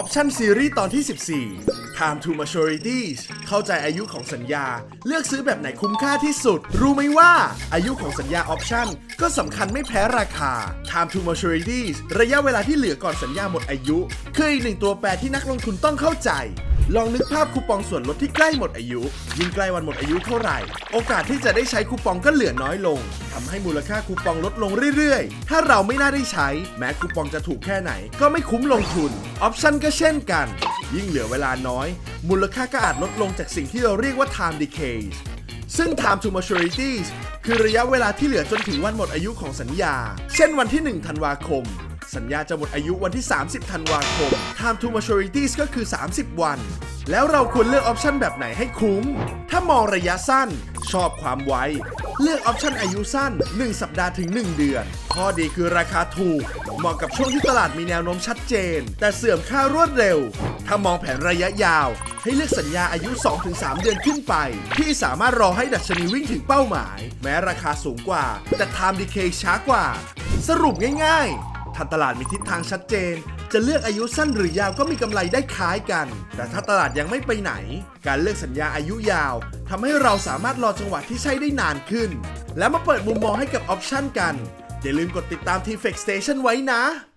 Option Series ตอนที่ 14 Time to Maturities เข้าใจอายุของสัญญา เลือกซื้อแบบไหนคุ้มค่าที่สุด รู้ไหมว่าอายุของสัญญา Option ก็สำคัญไม่แพ้ราคา Time to Maturities ระยะเวลาที่เหลือก่อนสัญญาหมดอายุ คืออีกหนึ่งตัวแปรที่นักลงทุนต้องเข้าใจ ลองนึกภาพคูปองส่วนลดที่ใกล้หมดอายุ ยิ่งใกล้วันหมดอายุเท่าไหร่ โอกาสที่จะได้ใช้คูปองก็เหลือน้อยลงทำให้มูลค่าคูปองลดลงเรื่อยๆ ถ้าเราไม่น่าได้ใช้ แม้คูปองจะถูกแค่ไหน ก็ไม่คุ้มลงทุน ออปชันก็เช่นกัน ยิ่งเหลือเวลาน้อย มูลค่าก็อาจลดลงจากสิ่งที่เราเรียกว่า time decays ซึ่ง time to maturities คือระยะเวลาที่เหลือจนถึงวันหมดอายุของสัญญา เช่นวันที่ 1 ธันวาคม สัญญาจะหมดอายุวันที่ 30 ธันวาคม time to maturities ก็คือ 30 วัน แล้วเราควรเลือกออปชันแบบไหนให้คุ้ม ถ้ามองระยะสั้น ชอบความไว เลือกออปชันอายุสั้น 1 สัปดาห์ถึง 1 เดือน ข้อดีคือราคาถูก เหมาะกับช่วงที่ตลาดมีแนวโน้มชัดเจน แต่เสื่อมค่ารวดเร็ว ถ้ามองแผนระยะยาว ให้เลือกสัญญาอายุ 2-3 เดือนขึ้นไป ที่สามารถรอให้ดัชนีวิ่งถึงเป้าหมาย แม้ราคาสูงกว่า แต่ time decay ช้ากว่า สรุปง่ายๆ ถ้าตลาดมีทิศทางชัดเจน จะเลือกอายุสั้นหรือยาวก็มีกำไรได้คล้ายกัน แต่ถ้าตลาดยังไม่ไปไหน การเลือกสัญญาอายุยาวทำให้เราสามารถรอจังหวะที่ใช้ได้นานขึ้น และมาเปิดมุมมองให้กับออปชันกันอย่าลืมกดติดตาม t f e x Station ไว้นะ